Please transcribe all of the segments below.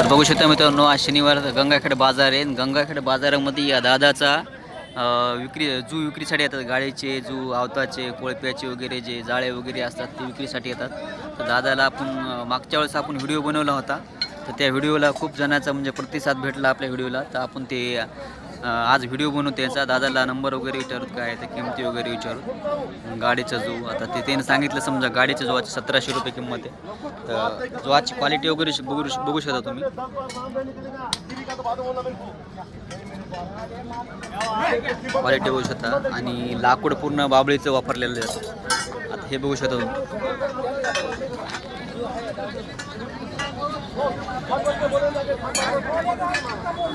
तर बघू शकता मित्रांनो आज शनिवार गंगाखेड बाजार आहे. गंगाखेड बाजारामध्ये या दादाचा विक्री जू विक्रीसाठी येतात. गाडीचे जू आवताचे कोळप्याचे वगैरे जे जाळे वगैरे असतात ते विक्रीसाठी येतात. तर दादाला आपण मागच्या वेळेस आपण व्हिडिओ बनवला होता. तर त्या व्हिडिओला खूप जणांचा म्हणजे प्रतिसाद भेटला आपल्या व्हिडिओला. तर आपण ते आज व्हिडिओ बनवू त्याचा दादाला नंबर वगैरे विचारू काय आहे, ते किमती वगैरे विचारू गाडीचा जो आता ते त्याने सांगितलं समजा गाडीच्या जोवाची सतराशे रुपये किंमत आहे. तर जोवाची क्वालिटी वगैरे बघू बघू शकता तुम्ही. क्वालिटी बघू शकता. आणि लाकूड पूर्ण बाबळीचं वापरलेलं आहे. आता हे बघू शकता तुम्ही.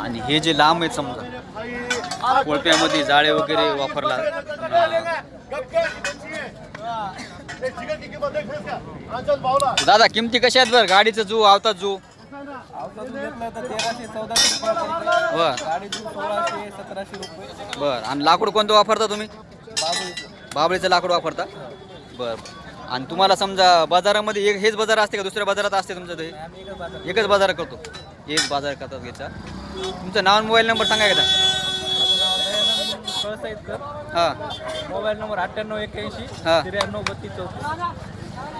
आणि हे जे लांब आहेत समजा कोळप्यामध्ये जाळे वगैरे वापरला. दादा किमती कशा आहेत बरं? गाडीचं जू आवता जू? बर. बर. आणि लाकूड कोणतं वापरता तुम्ही? बाबळीचं. लाकूड वापरता? बर. आणि तुम्हाला समजा बाजारामध्ये एक हेच बाजार असते का? दुसऱ्या बाजारात असते तुमचं ते? एकच बाजार करतो. एक बाजार करतात घ्यायचा. तुमचं नाव आणि मोबाईल नंबर सांगा एकदा. इतकर हां. मोबाईल नंबर अठ्ठ्याण्णव एक्क्याऐंशी हा. त्र्याण्णव बत्तीस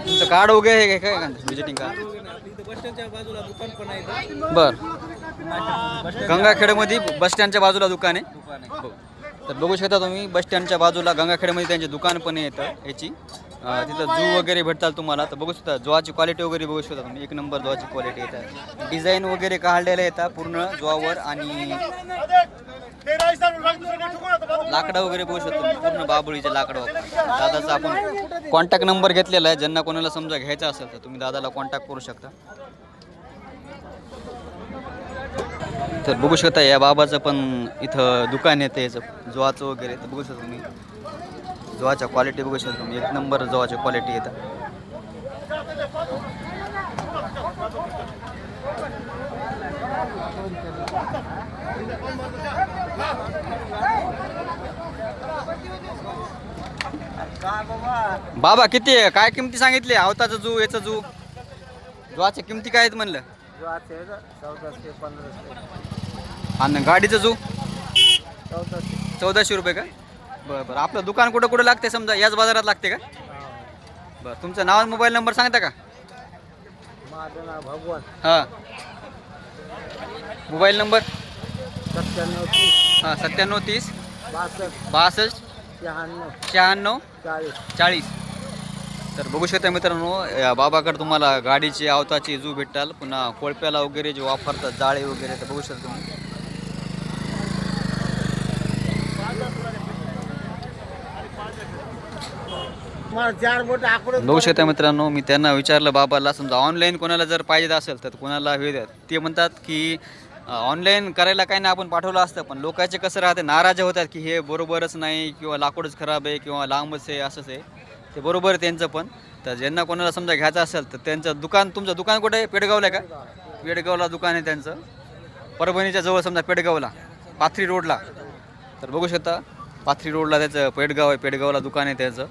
तुमचं कार्ड वगैरे आहे काय काय विजिटिंग कार्ड. बर. गंगाखेडमध्ये बस स्टँडच्या बाजूला दुकान आहे. तर बघू शकता तुम्ही बस स्टँडच्या बाजूला गंगाखेडमध्ये त्यांचे दुकान पण येतं याची. अं, तिथं जू वगैरे भेटतात तुम्हाला. तर बघू शकता जुवाची क्वालिटी वगैरे बघू शकता तुम्ही. एक नंबर जोवाची क्वालिटी येतात डिझाईन वगैरे काढलेलं येतात पूर्ण जोवावर आणि लाकडं वगैरे बघू शकतो तुम्ही. पूर्ण बाबुळीचे लाकडं वापर दादाचा आपण कॉन्टॅक्ट नंबर घेतलेला आहे. ज्यांना कोणाला समजा घ्यायचा असेल तर तुम्ही दादाला कॉन्टॅक्ट करू शकता. तर बघू शकता या बाबाचं पण इथं दुकान येते याचं जुवाचं वगैरे. तर बघू शकता तुम्ही. जोवाच्या क्वालिटी बघू शकता तुम्ही. एक नंबर जोवाची क्वालिटी येतं बाबा किती आहे? काय किमती सांगितली? आवताचं जू याचं जू. जोवाच्या किमती काय आहेत म्हणलं? चौदाशे पंधराशे. आणि गाडीचं जू? चौदाशे. चौदाशे रुपये का? बरं बरं. आपलं दुकान कुठं कुठं लागते समजा? याच बाजारात लागते का? बरं तुमचं नाव आणि मोबाईल नंबर सांगता का? माझं नाव भगवान. हां. Mobile number? सत्त्याण्णव तीस. हां सत्त्याण्णव तीस. बासष्ट. बासष्ट. शहाण्णव. शहाण्णव. चाळीस. चाळीस. तर बघू शकता मित्रांनो या बाबाकडे तुम्हाला गाडीची आवताची जू भेटाल पुन्हा कोळप्याला वगैरे जे वापरतात जाळे वगैरे तर बघू शकता तुम्ही. बघू शकता मित्रांनो मी त्यांना विचारलं बाबाला समजा ऑनलाईन कोणाला जर पाहिजे असेल तर कोणाला हे द्या. ते म्हणतात की ऑनलाईन करायला काही नाही आपण पाठवलं असतं पण लोकांचे कसं राहते नाराज होतात की हे बरोबरच नाही किंवा लाकूडच खराब आहे किंवा लांबच आहे असंच आहे. ते बरोबर आहे त्यांचं पण. तर ज्यांना कोणाला समजा घ्यायचं असेल तर त्यांचं दुकान तुमचं दुकान कुठे आहे? पेडगावला का? पेडगावला दुकान आहे त्यांचं. परभणीच्या जवळ समजा पेडगावला पाथरी रोडला. तर बघू शकता पाथरी रोडला त्याचं पेडगाव आहे पेडगावला दुकान आहे त्याचं.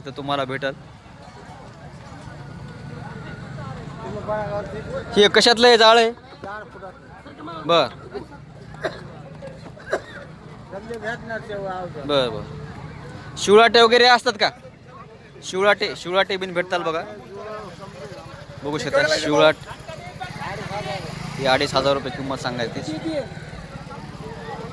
इथं तुम्हाला भेटल. हे कशातलं आहे जाळ आहे? बर. बर बर. शिवराटे वगैरे असतात का? शिवराटे शिवराटे बिन भेटताल बघा. बघू शकता शिवराट ही अडीच हजार रुपये किंमत सांगायची. त्याची.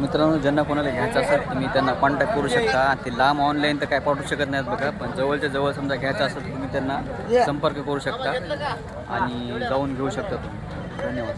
मित्रांनो ज्यांना कोणाला घ्यायचं असेल तुम्ही त्यांना कॉन्टॅक्ट करू शकता. ते लांब ऑनलाईन तर काय पाठवू शकत नाहीत बघा पण जवळच्या जवळ समजा घ्यायचं असेल तर तुम्ही त्यांना संपर्क करू शकता आणि जाऊन घेऊ शकता तुम्ही. धन्यवाद.